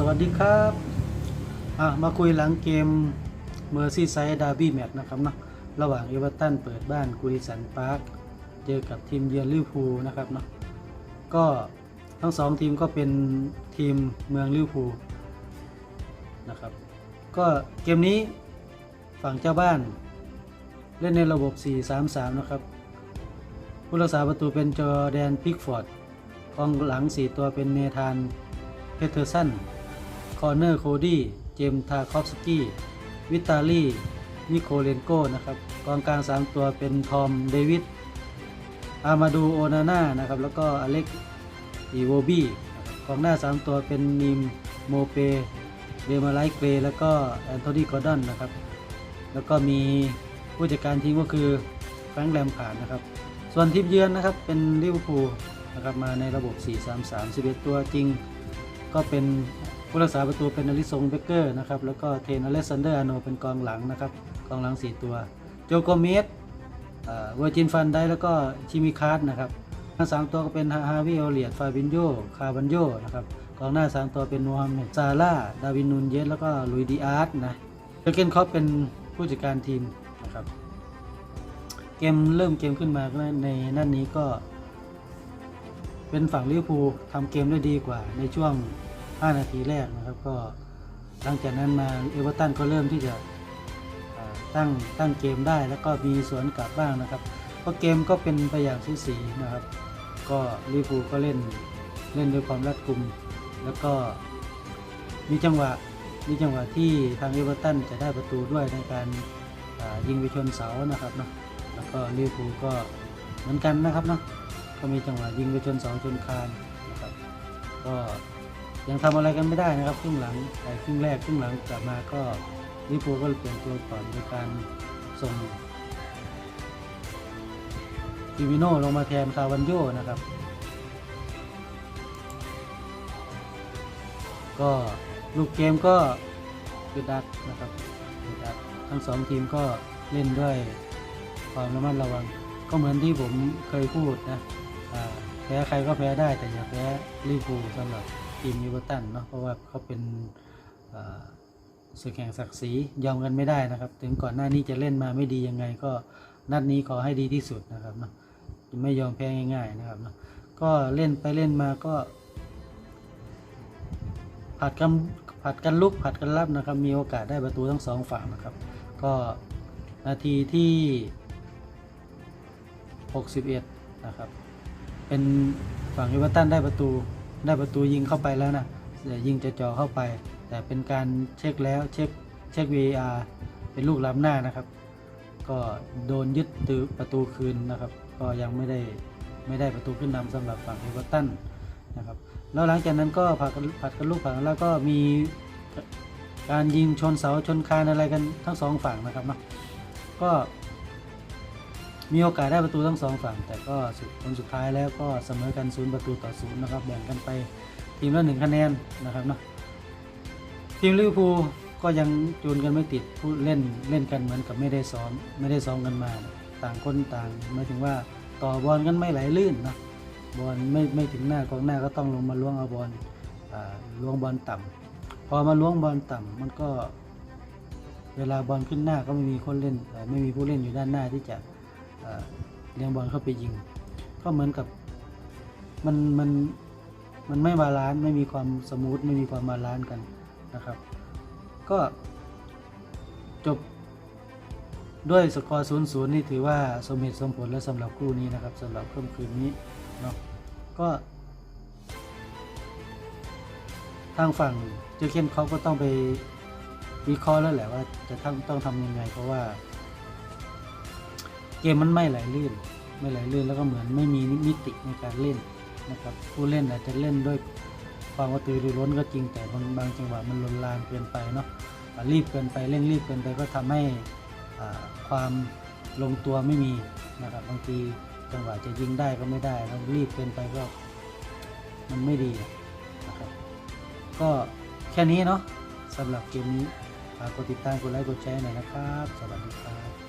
สวัสดีครับอะมาคุยหลังเกมเมอร์ซี่ไซด์ดาร์บี้แมตช์นะครับเนาะระหว่างเอเวอร์ตันเปิดบ้านกูริสันพาร์คเจอกับทีมเยือนลิเวอร์พูลนะครับเนาะก็ทั้งสองทีมก็เป็นทีมเมืองลิเวอร์พูลนะครับก็เกมนี้ฝั่งเจ้าบ้านเล่นในระบบ 4-3-3 นะครับ ผู้รักษาประตูเป็นจอแดนพิกฟอร์ดกองหลัง 4 ตัวเป็นเนธาน เพเทอร์สัน คอร์เนอร์โคดี้เจมส์ทาคอฟสกี้วิตาลีนิโคเลนโกนะครับกองกลาง 3 ตัวเป็นทอมเดวิดอามาดูโอนาน่านะครับแล้วก็อเล็กอีโวบี้กองหน้า 3 ตัวเป็นนิมโมเปเดมาไลเกรแล้วก็แอนโทนีกอร์ดอนนะครับแล้วก็มีผู้จัดการทีมก็คือแฟรงค์แลมพาร์ดนะครับ ส่วนทีมเยือนนะครับเป็นลิเวอร์พูลนะครับมาในระบบ 4-3-3 11 ตัวจริง ก็เป็น ผู้รักษาประตูเป็นอลิซงเบเกอร์นะครับแล้วก็เทนอเลสซานเดอร์อาโนเป็นกองหลังนะครับกองหลัง 4 ตัว โจโกเมสเวอร์จินฟันได้แล้วก็ชิมิคาร์ดนะครับทั้งสามตัวก็เป็นฮาวิโอเลียดฟาบินโยคาบันโยนะครับกองหน้า 3 ตัวเป็นโมฮัมเมดซาร่าดาวินนูนเยสแล้วก็ลุยดิอาร์ตนะเจเกนคอปเป็นผู้จัดการทีมนะครับเกมเริ่มเกมขึ้นมาในนัดนนี้ก็ เป็นฝั่งลิเวอร์พูลทำเกมได้ดีกว่าในช่วง 5 นาทีแรกนะครับ ก็หลังจากนั้นมาเอเวอร์ตันก็เริ่มที่จะตั้งตั้งเกมได้แล้วก็มีสวนกลับบ้างนะครับก็เกมก็เป็นไปอย่างสูสีนะครับ ก็ลิเวอร์พูก็เล่นเล่นด้วยความรัดกุม แล้วก็มีจังหวะมีจังหวะที่ทางเอเวอร์ตันจะได้ประตูด้วยในการยิงไปชนเสานะครับเนาะแล้วก็ลิเวอร์พูก็เหมือนกันนะครับเนาะก็มีจังหวะยิงไปชนเสาชนคานนะครับก็ ยังทำอะไรกันไม่ได้นะครับครึ่งหลังแต่ครึ่งแรกครึ่งหลังกลับมาก็ลิเวอร์พูก็เปลี่ยนตัวก่อนโดยการส่งฟิมิโน่ลงมาแทนคาวันโยนะครับ ก็ลูกเกมก็คือดัดนะครับคือดัดทั้งสองทีมก็เล่นด้วยความระมัดระวัง ก็เหมือนที่ผมเคยพูดนะแพ้ใครก็แพ้ได้แต่อย่าแพ้ลิปูสำหรับ ทีมนิวตันเนาะเพราะว่าเขาเป็นศึกแห่งศักดิ์ศรียอมกันไม่ได้นะครับ ถึงก่อนหน้านี้จะเล่นมาไม่ดียังไงก็นัดนี้ขอให้ดีที่สุดนะครับเนาะไม่ยอมแพ้ง่ายๆนะครับเนาะก็เล่นไปเล่นมาก็ผัดกันผัดกันลุกผัดกันรับนะครับ มีโอกาสได้ประตูทั้งสองฝั่งนะครับ ก็นาทีที่ 61 นะครับ เป็นฝั่งเอเวอร์ตันได้ประตู ได้ประตูยิงเข้าไปแล้วนะแต่ยิงจะจ่อเข้าไป แต่เป็นการเช็คแล้วเช็คเช็ค VAR เป็นลูกล้ำหน้านะครับ ก็โดนยึดตือประตูคืนนะครับ ก็ยังไม่ได้ไม่ได้ประตูขึ้นนำสำหรับฝั่งเอเวอร์ตันนะครับแล้วหลังจากนั้นก็ผัดกันผัดกันลูกผัดกันแล้วก็มีการยิงชนเสาชนคานอะไรกันทั้งสองฝั่งนะครับเนาะก็ มีโอกาสได้ประตูทั้งสองฝั่ง แต่ก็สุดผลสุดท้ายแล้วก็เสมอกันศูนย์ประตูต่อศูนย์นะครับแบ่งกันไปทีมละหนึ่งคะแนนนะครับเนาะทีมลิเวอร์พูลก็ยังจูนกันไม่ติดผู้เล่นเล่นกันเหมือนกับไม่ได้ซ้อมไม่ได้ซ้อมกันมา ต่างคนต่างหมายถึงว่าต่อบอลกันไม่ไหลลื่นนะบอลไม่ไม่ถึงหน้ากองหน้าก็ต้องลงมาล้วงเอาบอลล้วงบอลต่ำพอมาล้วงบอลต่ำมันก็ เวลาบอลขึ้นหน้าก็ไม่มีคนเล่นไม่มีผู้เล่นอยู่ด้านหน้าที่จะ เลี้ยงบอลเข้าไปยิง ก็เหมือนกับมันมันมันไม่บาลานซ์ไม่มีความสมูทไม่มีความบาลานซ์กันนะครับ ก็จบด้วยสกอร์0 0นี่ถือว่าสมเหตุสมผลและสำหรับคู่นี้นะครับสำหรับค่ำคืนนี้เนาะก็ ทางฝั่งเจอเคนเขาก็ต้องไปวิเคราะห์แล้วแหละว่าจะทำต้องทำยังไงเพราะว่า เกมมันไม่ไหลลื่น ไม่ไหลลื่นแล้วก็เหมือนไม่มีมิติในการเล่นนะครับผู้เล่นอาจจะเล่นด้วยความกระตือรือร้นก็จริงแต่บางบางจังหวะมันลนลานเกินไปเนาะรีบเกินไปเร่งรีบเกินไปก็ทำให้ความลงตัวไม่มีนะครับบางทีจังหวะจะยิงได้ก็ไม่ได้แล้วรีบเกินไปก็มันไม่ดีนะครับก็แค่นี้เนาะสำหรับเกมนี้ฝากกดติดตามกดไลค์กดแชร์หน่อยนะครับ สวัสดีครับ